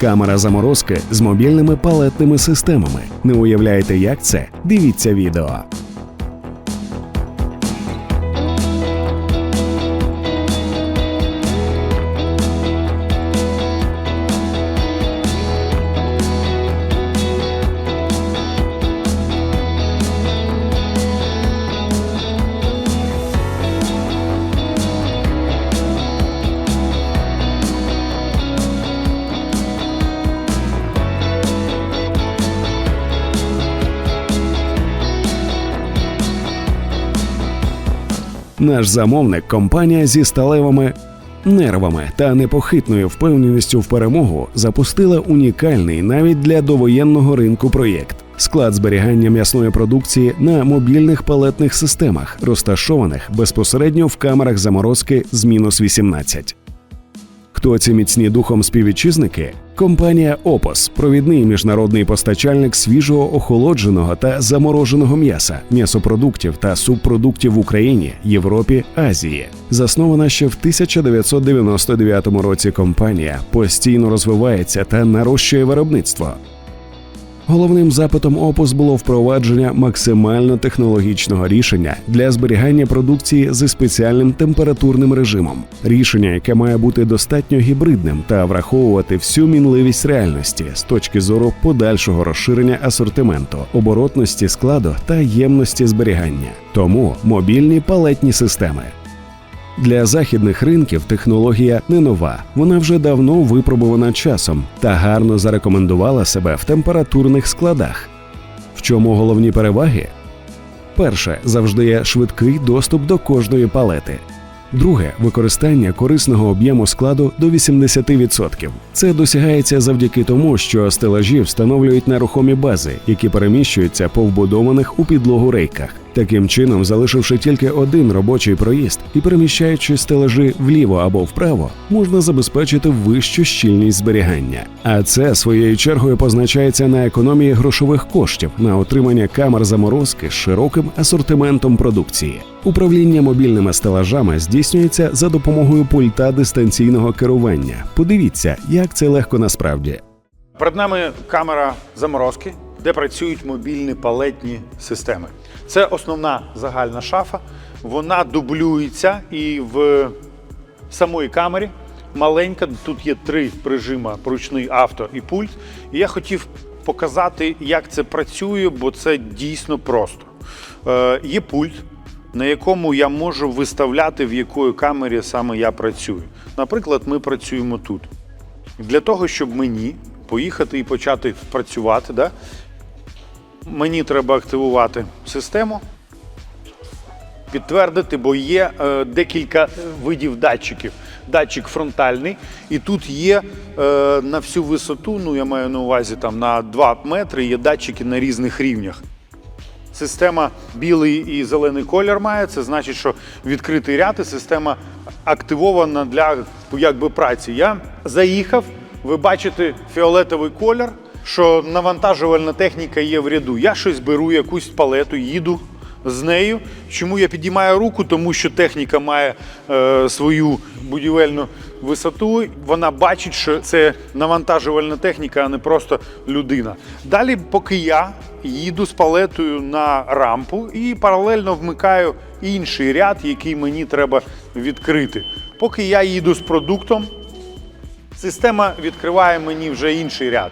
Камера заморозки з мобільними палетними системами. Не уявляєте, як це? Дивіться відео. Наш замовник компанія зі сталевими нервами та непохитною впевненістю в перемогу запустила унікальний навіть для довоєнного ринку проєкт. Склад зберігання м'ясної продукції на мобільних палетних системах, розташованих безпосередньо в камерах заморозки з мінус 18. Хто ці міцні духом співвітчизники? Компанія Опос, провідний міжнародний постачальник свіжого охолодженого та замороженого м'яса, м'ясопродуктів та субпродуктів в Україні, Європі, Азії. Заснована ще в 1999 році. Компанія постійно розвивається та нарощує виробництво. Головним запитом Опус було впровадження максимально технологічного рішення для зберігання продукції зі спеціальним температурним режимом. Рішення, яке має бути достатньо гібридним та враховувати всю мінливість реальності з точки зору подальшого розширення асортименту, оборотності складу та ємності зберігання. Тому мобільні палетні системи. Для західних ринків технологія не нова. Вона вже давно випробувана часом та гарно зарекомендувала себе в температурних складах. В чому головні переваги? Перше, завжди є швидкий доступ до кожної палети. Друге використання корисного об'єму складу до 80%. Це досягається завдяки тому, що стелажі встановлюють нерухомі бази, які переміщуються по вбудованих у підлогу рейках. Таким чином, залишивши тільки один робочий проїзд і переміщаючи стелажі вліво або вправо, можна забезпечити вищу щільність зберігання. А це своєю чергою позначається на економії грошових коштів на отримання камер заморозки з широким асортиментом продукції. Управління мобільними стелажами здійснюється за допомогою пульта дистанційного керування. Подивіться, як це легко насправді. Перед нами камера заморозки, де працюють мобільні палетні системи. Це основна загальна шафа. Вона дублюється і в самої камері маленька. Тут є три прижима: ручний авто і пульт. І я хотів показати, як це працює, бо це дійсно просто. Е, є пульт, на якому я можу виставляти, в якої камері саме я працюю. Наприклад, ми працюємо тут. Для того, щоб мені поїхати і почати працювати, да, мені треба активувати систему, підтвердити, бо є е, декілька видів датчиків. Датчик фронтальний, і тут є е, на всю висоту, ну я маю на увазі там на 2 метри, є датчики на різних рівнях. Система білий і зелений колір має. Це значить, що відкритий ряд і система активована для якби праці. Я заїхав. Ви бачите фіолетовий колір, що навантажувальна техніка є в ряду. Я щось беру, якусь палету, їду з нею. Чому я підіймаю руку? Тому що техніка має е, свою будівельну висоту. Вона бачить, що це навантажувальна техніка, а не просто людина. Далі, поки я їду з палетою на рампу і паралельно вмикаю інший ряд, який мені треба відкрити. Поки я їду з продуктом, система відкриває мені вже інший ряд.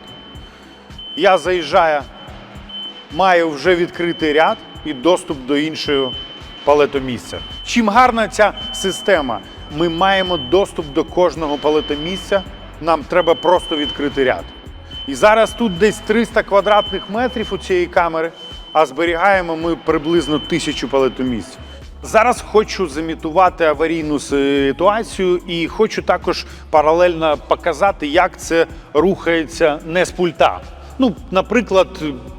Я заїжджаю, маю вже відкритий ряд і доступ до іншого палетомісця. Чим гарна ця система? Ми маємо доступ до кожного палетомісця. Нам треба просто відкрити ряд. І зараз тут десь 300 квадратних метрів у цієї камери, а зберігаємо ми приблизно тисячу палетомісць. Зараз хочу замітувати аварійну ситуацію і хочу також паралельно показати, як це рухається не з пульта. Ну, наприклад,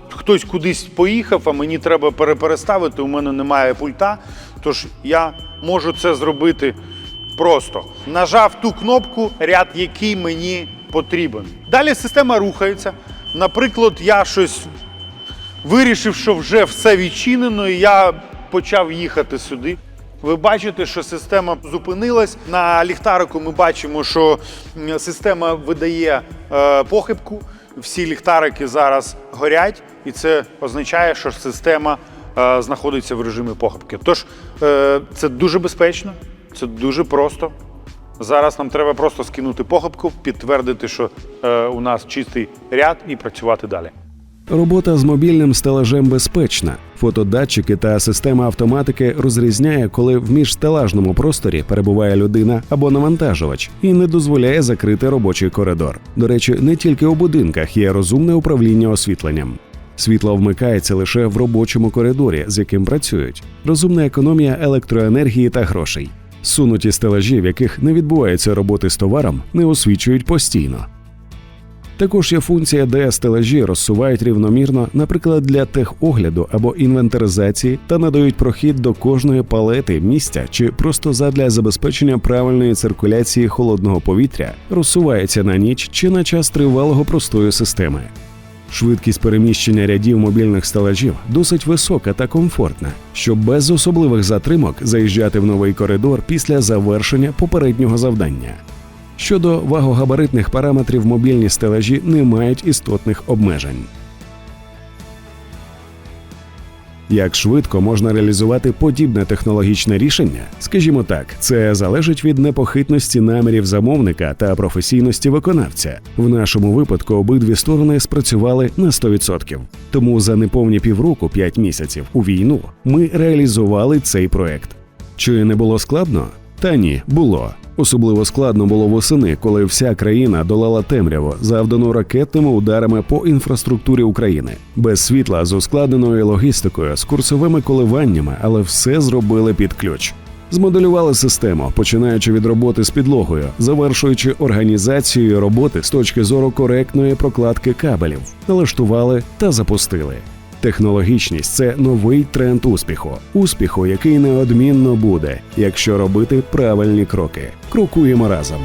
хтось кудись поїхав, а мені треба перепереставити, у мене немає пульта. Тож я можу це зробити просто. Нажав ту кнопку, ряд, який мені потрібен. Далі система рухається. Наприклад, я щось вирішив, що вже все відчинено, і я почав їхати сюди. Ви бачите, що система зупинилась. На ліхтарику ми бачимо, що система видає е, похибку. Всі ліхтарики зараз горять, і це означає, що система е, знаходиться в режимі похибки. Тож е, це дуже безпечно, це дуже просто. Зараз нам треба просто скинути похибку, підтвердити, що е, у нас чистий ряд, і працювати далі. Робота з мобільним стелажем безпечна. Фотодатчики та система автоматики розрізняє, коли в міжстелажному просторі перебуває людина або навантажувач і не дозволяє закрити робочий коридор. До речі, не тільки у будинках є розумне управління освітленням. Світло вмикається лише в робочому коридорі, з яким працюють. Розумна економія електроенергії та грошей. Сунуті стелажі, в яких не відбувається роботи з товаром, не освічують постійно. Також є функція, де стелажі розсувають рівномірно, наприклад, для техогляду або інвентаризації та надають прохід до кожної палети місця чи просто задля забезпечення правильної циркуляції холодного повітря розсувається на ніч чи на час тривалого простою системи. Швидкість переміщення рядів мобільних стелажів досить висока та комфортна, щоб без особливих затримок заїжджати в новий коридор після завершення попереднього завдання. Щодо вагогабаритних параметрів мобільні стелажі не мають істотних обмежень. Як швидко можна реалізувати подібне технологічне рішення? Скажімо так, це залежить від непохитності намірів замовника та професійності виконавця. В нашому випадку обидві сторони спрацювали на 100%. Тому за неповні півроку, 5 місяців у війну, ми реалізували цей проект. Чи не було складно? Та ні, було. Особливо складно було восени, коли вся країна долала темряву, завдану ракетними ударами по інфраструктурі України, без світла з ускладненою логістикою, з курсовими коливаннями, але все зробили під ключ. Змоделювали систему, починаючи від роботи з підлогою, завершуючи організацією роботи з точки зору коректної прокладки кабелів, налаштували та запустили. Технологічність це новий тренд успіху, успіху, який неодмінно буде, якщо робити правильні кроки. Крокуємо разом.